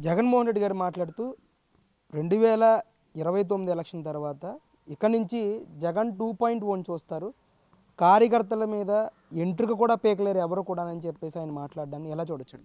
జగన్మోహన్ రెడ్డి గారు మాట్లాడుతూ రెండు వేల ఇరవై తొమ్మిది ఎలక్షన్ తర్వాత ఇక నుంచి జగన్ టూ పాయింట్ వన్ చూస్తారు. కార్యకర్తల మీద ఎంట్రిక కూడా పీకలేరు ఎవరు కూడా అని చెప్పేసి ఆయన మాట్లాడడాన్ని ఎలా చూడొచ్చు?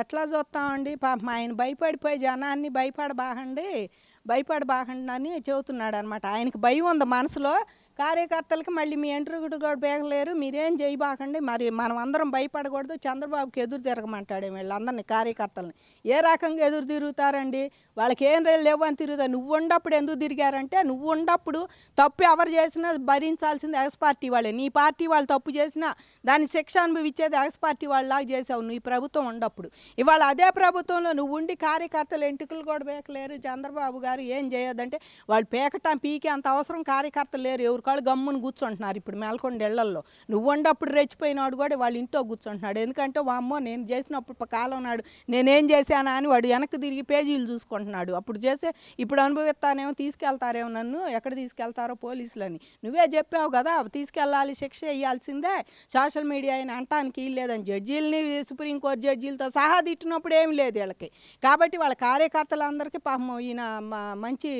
ఎట్లా చూస్తామండి? పాపం ఆయన భయపడిపోయి జనాన్ని భయపడబాకండి. భయపడబాకండి అని చెబుతున్నాడు అనమాట ఆయనకి భయం ఉంది మనసులో. కార్యకర్తలకి మళ్ళీ మీ ఎంట్రుగుడు కూడా బేగలేరు. మీరేం చేయబాకండి. మరి మనం అందరం భయపడకూడదు. చంద్రబాబుకి ఎదురు తిరగమంటాడు వీళ్ళందరినీ కార్యకర్తలని. ఏ రకంగా ఎదురు తిరుగుతారండి? వాళ్ళకి ఏం లేవు అని తిరుగుతారు నువ్వు ఉండప్పుడు ఎందుకు తిరిగారంటే నువ్వు ఉండప్పుడు తప్పు ఎవరు చేసినా భరించాల్సింది ఎక్స్ పార్టీ వాళ్ళే. నీ పార్టీ వాళ్ళు తప్పు చేసినా దాని శిక్ష అనుభవించేది ఎక్స్ పార్టీ వాళ్ళలాగా చేసావు నువ్వు ఈ ప్రభుత్వం ఉండప్పుడు ఇవాళ అదే ప్రభుత్వంలో నువ్వు ఉండి కార్యకర్తలు ఎంటుకలు కూడా బేకలేరు చంద్రబాబు గారు ఏం చేయొద్దంటే వాళ్ళు పేకటం పీకే అంత అవసరం కార్యకర్తలు లేరు. ఎవరి కాళ్ళు గమ్మును కూర్చుంటున్నారు ఇప్పుడు మేల్కొండ ఇళ్ళల్లో. నువ్వు ఉండప్పుడు రెచ్చిపోయినాడు కూడా వాళ్ళ ఇంట్లో కూర్చుంటున్నాడు. ఎందుకంటే వామ్మో నేను చేసినప్పుడు కాలం నాడు నేనేం చేశానా అని వాడు వెనక్కి తిరిగి పేజీలు చూసుకుంటున్నాడు. అప్పుడు చేస్తే ఇప్పుడు అనుభవిస్తానేమో తీసుకెళ్తారేమో నన్ను ఎక్కడ తీసుకెళ్తారో పోలీసులని. నువ్వే చెప్పావు కదా తీసుకెళ్ళాలి శిక్ష వేయాల్సిందే సోషల్ మీడియా అయిన అంటానికి లేదని జడ్జీలని సుప్రీంకోర్టు జడ్జీలతో సహా తిట్టినప్పుడు ఏమి లేదు వీళ్ళకి. కాబట్టి వాళ్ళ కార్యకర్తలందరికీ పాపం ఈయన మంచి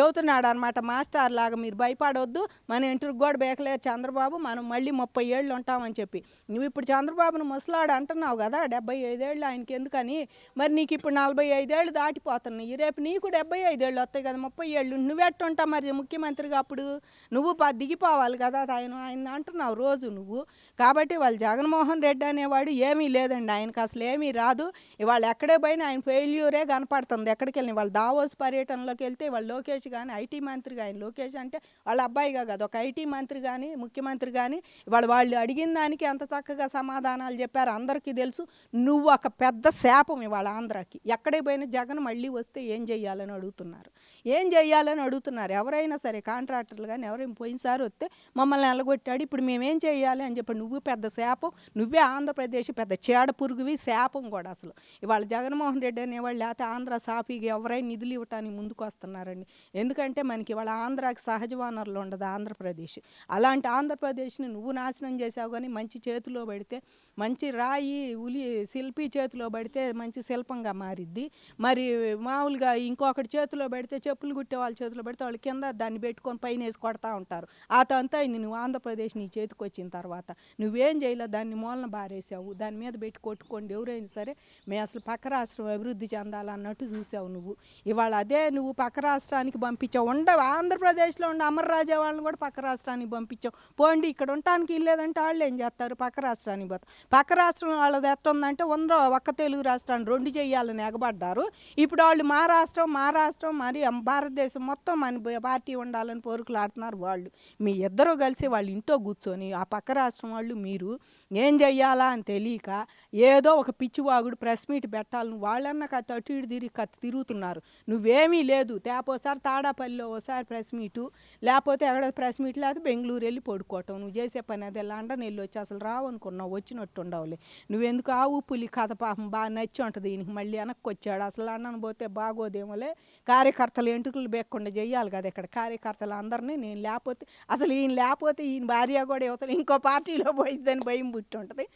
చెబుతున్నాడు అనమాట మాస్టర్ లాగా మీరు భయపడవద్దు మన ఇంటికి కూడా బేకలేదు చంద్రబాబు మనం మళ్ళీ ముప్పై ఏళ్ళు ఉంటామని చెప్పి. నువ్వు ఇప్పుడు చంద్రబాబును ముసలాడు అంటున్నావు కదా డెబ్బై ఐదేళ్ళు ఆయనకి ఎందుకని? మరి నీకు ఇప్పుడు నలభై ఐదేళ్ళు దాటిపోతున్నాయి. రేపు నీకు డెబ్బై ఐదేళ్ళు వస్తాయి కదా ముప్పై ఏళ్ళు. నువ్వెట్టుంటా మరి ముఖ్యమంత్రిగా అప్పుడు? నువ్వు దిగిపోవాలి కదా ఆయన ఆయన అంటున్నావు రోజు నువ్వు. కాబట్టి వాళ్ళు జగన్మోహన్ రెడ్డి అనేవాడు ఏమీ లేదండి ఆయనకు అసలు ఏమీ రాదు. ఇవాళ ఎక్కడే పోయినా ఆయన ఫెయిల్యూరే కనపడుతుంది. ఎక్కడికి వెళ్ళిన వాళ్ళు దావోస్ పర్యటనలోకి వెళ్తే వాళ్ళు లోకేష్ కానీ ఐటీ మంత్రి కానీ లోకేష్ అంటే వాళ్ళ అబ్బాయిగా కాదు. ఒక ఐటీ మంత్రి కానీ ముఖ్యమంత్రి కానీ వాళ్ళు వాళ్ళు అడిగిన దానికి అంత చక్కగా సమాధానాలు చెప్పారు. అందరికీ తెలుసు. నువ్వు ఒక పెద్ద శాపం ఇవాళ ఆంధ్రాకి. ఎక్కడే పోయినా జగన్ మళ్ళీ వస్తే ఏం చెయ్యాలని అడుగుతున్నారు? ఏం చెయ్యాలని అడుగుతున్నారు? ఎవరైనా సరే కాంట్రాక్టర్లు కానీ ఎవరైనా పోయినసారి వస్తే మమ్మల్ని ఎలగొట్టాడు. ఇప్పుడు మేమేం చేయాలి అని చెప్పి నువ్వు పెద్ద శాపం నువ్వే ఆంధ్రప్రదేశ్ పెద్ద చేడ పురుగువి శాపం కూడా అసలు. ఇవాళ జగన్మోహన్ రెడ్డి అనేవాళ్ళు లేకపోతే ఆంధ్ర సాఫీగా ఎవరైనా నిధులు ఇవ్వటానికి ముందుకు వస్తున్నారండి ఎందుకంటే మనకి ఇవాళ ఆంధ్రాకి సహజ వనరులు ఉండదు ఆంధ్రప్రదేశ్. అలాంటి ఆంధ్రప్రదేశ్ని నువ్వు నాశనం చేసావు కానీ మంచి చేతిలో పెడితే మంచి రాయి ఉలి శిల్పి చేతిలో పడితే మంచి శిల్పంగా మారిద్ది. మరి మామూలుగా ఇంకొకటి చేతిలో పెడితే చెప్పులు కుట్టే వాళ్ళ చేతిలో పెడితే వాళ్ళు కింద దాన్ని పెట్టుకొని పైన వేసి కొడతా ఉంటారు. ఆ తంతా అయింది నువ్వు ఆంధ్రప్రదేశ్ నీ చేతికి వచ్చిన తర్వాత. నువ్వేం చేయలే దాన్ని మూలన బారేసావు దాని మీద పెట్టి కొట్టుకోండి. ఎవరైనా సరే మేము అసలు పక్క రాష్ట్రం అభివృద్ధి చెందాలన్నట్టు చూసావు నువ్వు. ఇవాళ అదే నువ్వు పక్క రాష్ట్రానికి పంపించావు. ఉండవు? ఆంధ్రప్రదేశ్లో ఉండే అమర్రాజా వాళ్ళని కూడా పక్క రాష్ట్రానికి పంపించావు. పోండి ఇక్కడ ఉండటానికి ఇల్లేదంటే వాళ్ళు ఏం చేస్తారు? పక్క రాష్ట్రానికి పోతారు. పక్క రాష్ట్రం వాళ్ళది ఎట్టుందంటే ఉందో ఒక్క తెలుగు రాష్ట్రాన్ని రెండు చేయాలని ఎగబడ్డారు. ఇప్పుడు వాళ్ళు మా రాష్ట్రం మా రాష్ట్రం మరి భారతదేశం మొత్తం మన పార్టీ ఉండాలని పోరుకులాడుతున్నారు వాళ్ళు. మీ ఇద్దరు కలిసి వాళ్ళ ఇంట్లో కూర్చొని ఆ పక్క రాష్ట్రం వాళ్ళు మీరు ఏం చెయ్యాలా అని తెలియక ఏదో ఒక పిచ్చివాగుడు ప్రెస్ మీట్ పెట్టాలని వాళ్ళన్న కత్తి అటు ఇటు తిరిగి కత్తి తిరుగుతున్నారు. నువ్వేమి లేదు. తేపోసారి తాడాపల్లిలో ఓసారి ప్రెస్ మీటు. లేకపోతే ఎక్కడ ప్రెస్ మీట్ లేకపోతే బెంగళూరు వెళ్ళి పడుకోవటం. నువ్వు చేసే పని అది లండన్ వెళ్ళి వచ్చి అసలు రావు అనుకున్నావు వచ్చినట్టు ఉండవులే. నువ్వెందుకు ఆవు పులి కథ పాపం బాగా నచ్చి ఉంటుంది. ఈయనకి మళ్ళీ వెనక్కి వచ్చాడు అసలు లండన్ పోతే బాగోదేమోలే. కార్యకర్తలు ఎంటుకలు బెక్కకుండా చేయాలి కదా ఇక్కడ. కార్యకర్తలు అందరినీ నేను లేకపోతే అసలు ఈయన లేకపోతే ఈయన భార్య కూడా యువతలు ఇంకో పార్టీలో పోయిద్దని భయం పుట్టి ఉంటుంది.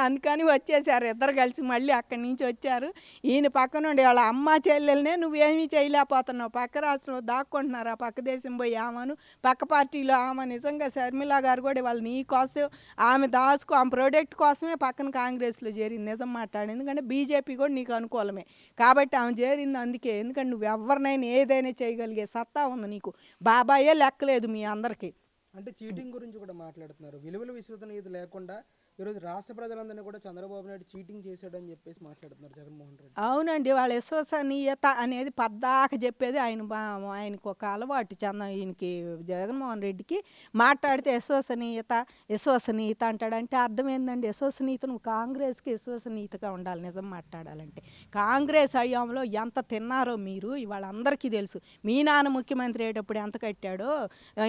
అందుకని వచ్చేసారు. ఇద్దరు కలిసి మళ్ళీ అక్కడి నుంచి వచ్చారు. ఈయన పక్కనుండి వాళ్ళ అమ్మ చెల్లెలనే నువ్వేమీ పోతున్నావు. పక్క రాష్ట్రంలో దాక్కుంటున్నారు ఆ పక్క దేశం పోయి ఆమెను. పక్క పార్టీలో ఆమె నిజంగా శర్మిల గారు కూడా వాళ్ళు నీ కోసం ఆమె దాచుకో ఆమె ప్రోడక్ట్ కోసమే పక్కన కాంగ్రెస్లో చేరింది. నిజం మాట్లాడింది ఎందుకంటే బీజేపీ కూడా నీకు అనుకూలమే. కాబట్టి ఆమె చేరింది అందుకే. ఎందుకంటే నువ్వు ఎవరినైనా ఏదైనా చేయగలిగే సత్తా ఉంది నీకు. బాబాయే లెక్కలేదు మీ అందరికీ. అంటే చీటింగ్ గురించి కూడా మాట్లాడుతున్నారు. విలువల విశ్వసనీయత లేకుండా ఈరోజు రాష్ట్ర ప్రజలందరినీ కూడా చంద్రబాబు నాయుడు చీటింగ్ చేశాడని చెప్పేసి మాట్లాడుతున్నారు జగన్మోహన్ రెడ్డి. అవునండి వాళ్ళ విశ్వసనీయత అనేది పద్దాక చెప్పేది ఆయన బా ఆయనకు ఒక అలవాటు చంద ఈయనకి జగన్మోహన్ రెడ్డికి. మాట్లాడితే విశ్వసనీయత విశ్వసనీయత అంటాడంటే అర్థమైందండి? అర్థం ఏందండి విశ్వసనీయత నువ్వు కాంగ్రెస్కి విశ్వసనీయతగా ఉండాలి నిజం మాట్లాడాలంటే. కాంగ్రెస్ హయాంలో ఎంత తిన్నారో మీరు ఇవాళ అందరికీ తెలుసు. మీ నాన్న ముఖ్యమంత్రి అయ్యేటప్పుడు ఎంత కట్టాడో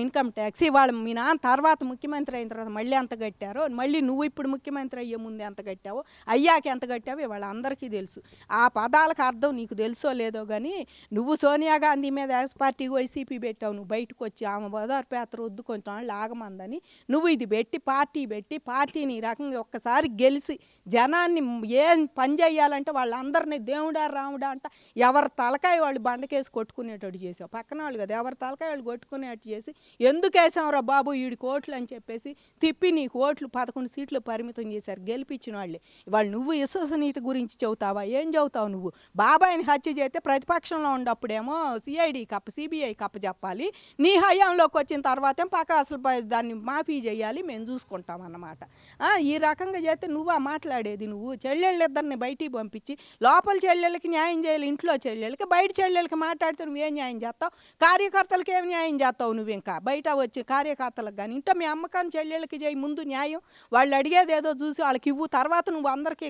ఇన్కమ్ ట్యాక్స్ ఇవాళ మీ నాన్న తర్వాత ముఖ్యమంత్రి అయిన తర్వాత మళ్ళీ ఎంత కట్టారో మళ్ళీ నువ్వు ఇప్పుడు ఇప్పుడు ముఖ్యమంత్రి అయ్యే ముందు ఎంత కట్టావో అయ్యాక ఎంత కట్టావో ఇవాళ అందరికీ తెలుసు. ఆ పదాలకు అర్థం నీకు తెలుసో లేదో కానీ నువ్వు సోనియా గాంధీ మీద ఎక్స్ పార్టీ వైసీపీ పెట్టావు నువ్వు బయటకు వచ్చి ఆమె బోదారు పేత్ర వద్దు కొంచెం వాళ్ళు నువ్వు ఇది పెట్టి పార్టీ పెట్టి పార్టీని రకంగా ఒక్కసారి గెలిచి జనాన్ని ఏం పని చేయాలంటే వాళ్ళందరినీ దేవుడా రాముడా అంట ఎవరి తలకాయ వాళ్ళు బండకేసి కొట్టుకునేటట్టు చేసావు. పక్కన వాళ్ళు కదా ఎవరి తలకాయ వాళ్ళు కొట్టుకునేటట్టు చేసి ఎందుకు వేసావురా బాబు ఈడు కోట్లు అని చెప్పేసి తిప్పి నీకు ఓట్లు పదకొండు సీట్లు పరిమితం చేశారు గెలిపించిన వాళ్ళే. వాళ్ళు నువ్వు విశ్వసనీయత గురించి చెబుతావా? ఏం చెబుతావు నువ్వు? బాబాయిని హత్య చేస్తే ప్రతిపక్షంలో ఉన్నప్పుడేమో సిఐడి కప్ప సిబిఐ కప్ప చెప్పాలి. నీ హయాంలోకి వచ్చిన తర్వాత పక్క అసలు దాన్ని మాఫీ చేయాలి మేము చూసుకుంటాం అన్నమాట. ఈ రకంగా చేస్తే నువ్వా మాట్లాడేది నువ్వు. చెల్లెళ్ళిద్దరిని బయటికి పంపించి లోపల చెల్లెళ్ళకి న్యాయం చేయాలి ఇంట్లో చెల్లెళ్ళకి బయట చెల్లెళ్ళకి మాట్లాడితే నువ్వేం న్యాయం చేస్తావు? కార్యకర్తలకి ఏం న్యాయం చేస్తావు నువ్వు ఇంకా? బయట వచ్చి కార్యకర్తలకు కానీ ఇంట్లో మీ అమ్మకాన్ని చెల్లెళ్ళకి చేయి ముందు న్యాయం. వాళ్ళు అడిగి ఏదో చూసి వాళ్ళకి ఇవ్వు. తర్వాత నువ్వు అందరికీ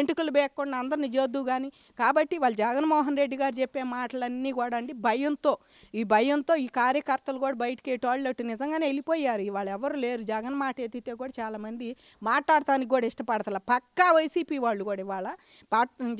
ఎంటుకలు బేయకుండా అందరిని చేద్దు కానీ కాబట్టి వాళ్ళు జగన్మోహన్ రెడ్డి గారు చెప్పే మాటలన్నీ కూడా అండి భయంతో. ఈ భయంతో ఈ కార్యకర్తలు కూడా బయటికి ఎటోళ్ళు అటు నిజంగానే వెళ్ళిపోయారు. వాళ్ళు ఎవరు లేరు. జగన్ మాట ఎత్తితే కూడా చాలామంది మాట్లాడటానికి కూడా ఇష్టపడతలే. పక్కా వైసీపీ వాళ్ళు కూడా ఇవాళ.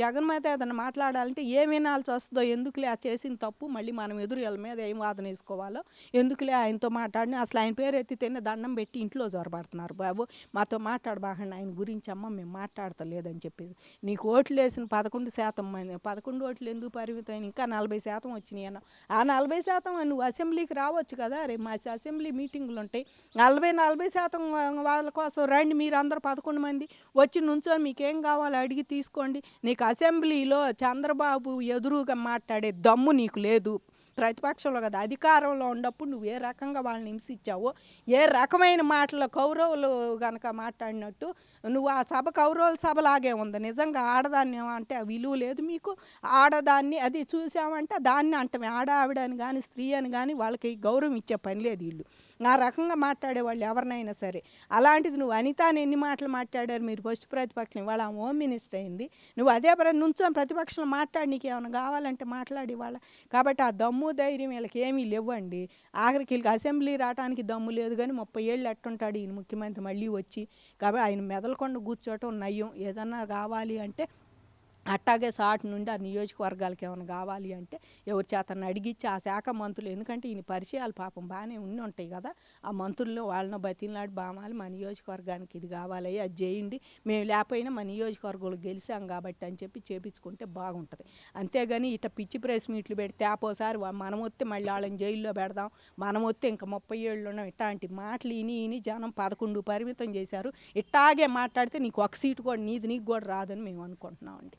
జగన్ మీద ఏదైనా మాట్లాడాలంటే ఏం వినాల్సి వస్తుందో ఎందుకులే ఆ చేసిన తప్పు మళ్ళీ మనం ఎదురు వాళ్ళ మీద ఏం వాదన వేసుకోవాలో ఎందుకులే ఆయనతో మాట్లాడిన. అసలు ఆయన పేరు ఎత్తితేనే దండం పెట్టి ఇంట్లో జొరబడుతున్నారు బాబు. మాతో మాట్లాడబాకండి ఆయన గురించి అమ్మ మేము మాట్లాడతలేదని చెప్పేసి. నీకు ఓట్లు వేసిన పదకొండు శాతం మంది పదకొండు ఓట్లు ఎందుకు పరిమితం ఇంకా నలభై శాతం వచ్చినాయి అన్న ఆ నలభై శాతం నువ్వు అసెంబ్లీకి రావచ్చు కదా రే మా అసెంబ్లీ మీటింగులు ఉంటాయి. నలభై నలభై శాతం వాళ్ళ కోసం రండి మీరు అందరు పదకొండు మంది వచ్చి నుంచో మీకేం కావాలో అడిగి తీసుకోండి. నీకు అసెంబ్లీలో చంద్రబాబు ఎదురుగా మాట్లాడే దమ్ము నీకు లేదు. ప్రతిపక్షంలో కదా అధికారంలో ఉన్నప్పుడు నువ్వు ఏ రకంగా వాళ్ళని హింసించావో ఏ రకమైన మాటలు కౌరవులు గనక మాట్లాడినట్టు నువ్వు ఆ సభ కౌరవుల సభలాగే ఉంది. నిజంగా ఆడదాన్ని అంటే ఆ విలువ లేదు మీకు. ఆడదాన్ని అది చూసామంటే దాన్ని అంటమే. ఆడ ఆవిడ అని కానీ స్త్రీ అని కానీ వాళ్ళకి గౌరవం ఇచ్చే పని లేదు వీళ్ళు. ఆ రకంగా మాట్లాడే వాళ్ళు ఎవరినైనా సరే. అలాంటిది నువ్వు అనితాని ఎన్ని మాటలు మాట్లాడారు మీరు ఫస్ట్ ప్రతిపక్షం? ఇవాళ హోమ్ మినిస్టర్ అయింది. నువ్వు అదే ప్ర- నుంచో ప్రతిపక్షంలో మాట్లాడి నీకు ఏమైనా కావాలంటే మాట్లాడి వాళ్ళ కాబట్టి ఆ దమ్ము ధైర్యం వీళ్ళకి ఏమీ లేవండి. ఆఖరికి వీళ్ళకి అసెంబ్లీ రావడానికి దమ్ము లేదు కానీ ముప్పై ఏళ్ళు ఎట్టుంటాడు ఈయన ముఖ్యమంత్రి మళ్ళీ వచ్చి. కాబట్టి ఆయన మెదలకొండ కూర్చోవటం నయం. ఏదన్నా కావాలి అంటే అట్టాగే సాటి నుండి ఆ నియోజకవర్గాలకు ఏమైనా కావాలి అంటే ఎవరి చేతను అడిగిచ్చి ఆ శాఖ మంత్రులు ఎందుకంటే ఈయన పరిచయాలు పాపం బాగానే ఉండి ఉంటాయి కదా ఆ మంత్రుల్లో వాళ్ళని బతిలాడి బామాలి మా నియోజకవర్గానికి ఇది కావాలి అది చేయండి మేము లేకపోయినా మా నియోజకవర్గంలో గెలిచాం కాబట్టి అని చెప్పి చేపించుకుంటే బాగుంటుంది. అంతేగాని ఇట పిచ్చి ప్రెస్ మీట్లు పెడితే ఆపోసారి మనం వస్తే మళ్ళీ వాళ్ళని జైల్లో పెడదాం మనం వస్తే ఇంకా ముప్పై ఏళ్ళు ఉన్నాం ఇట్లాంటి మాటలు ఇని ఇని జనం పదకొండు పరిమితం చేశారు. ఇట్టాగే మాట్లాడితే నీకు ఒక సీటు కూడా నీది నీకు కూడా రాదని మేము అనుకుంటున్నామండి.